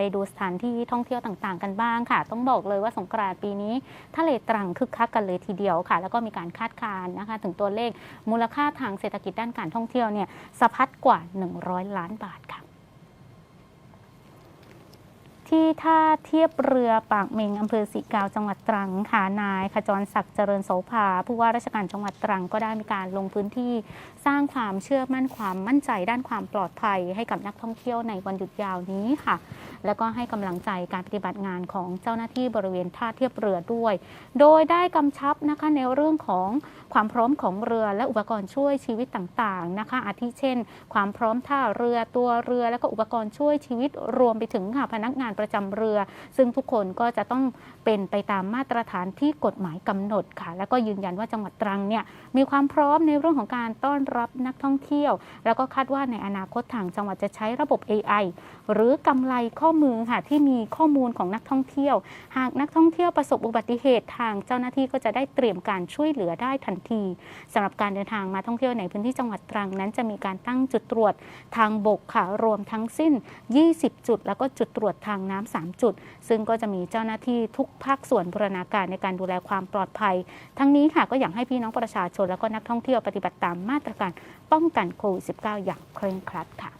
ไปดูสถานที่ท่องเที่ยวต่างๆ กันบ้างค่ะ ต้องบอกเลยว่าสงกรานต์ปีนี้ทะเลตรังคึกคักกันเลยทีเดียวค่ะ แล้วก็มีการคาดการณ์นะคะ ถึงตัวเลขมูลค่าทางเศรษฐกิจด้านการท่องเที่ยวเนี่ยสะพัดกว่า 100 ล้านบาทค่ะ ที่ท่าเทียบเรือปากเมงอำเภอสีกาวจังหวัดตรังค่ะนายขจรศักดิ์เจริญโสภาผู้ว่าราชการจังหวัดตรังก็ได้มีการลงพื้นที่สร้างความเชื่อมั่นความมั่นใจด้านความปลอดภัย ให้กับนักท่องเที่ยวในวันหยุดยาวนี้ค่ะ แล้วก็ให้กำลังใจการปฏิบัติงานของเจ้าหน้าที่บริเวณท่าเทียบเรือด้วย โดยได้กำชับนะคะในเรื่องของความพร้อมของเรือและอุปกรณ์ช่วยชีวิตต่างๆนะคะ อาทิเช่น ความพร้อมท่าเรือตัวเรือ แล้วก็อุปกรณ์ช่วยชีวิตรวมไปถึงค่ะพนักงานประจำเรือ ซึ่งทุกคนก็จะต้องเป็นไปตามมาตรฐานที่กฎหมายกำหนดค่ะ แล้วก็ยืนยันว่าจังหวัดตรังเนี่ยมีความพร้อมในเรื่องของการต้อนรับนักท่องเที่ยว แล้วก็คาดว่าในอนาคตทางจังหวัดจะใช้ระบบ AI หรือกำไรข้อมือค่ะที่มีข้อมูลของนักท่องเที่ยว หากนักท่องเที่ยวประสบอุบัติเหตุทางเจ้าหน้าที่ก็จะได้เตรียมการช่วยเหลือได้ทันทีสำหรับการเดินทางมาท่องเที่ยวในพื้นที่จังหวัดตรังนั้น จะมีการตั้งจุดตรวจทางบกค่ะรวมทั้งสิ้น 20 จุด แล้วก็จุดตรวจทางน้ำ3จุด ซึ่งก็จะมีเจ้าหน้าที่ทุกภาคส่วนบูรณาการในการดูแลความปลอดภัย ทั้งนี้ค่ะก็อยากให้พี่น้องประชาชนและก็นักท่องเที่ยวปฏิบัติตามมาตรการป้องกันโควิด -19 อย่างเคร่งครัดค่ะ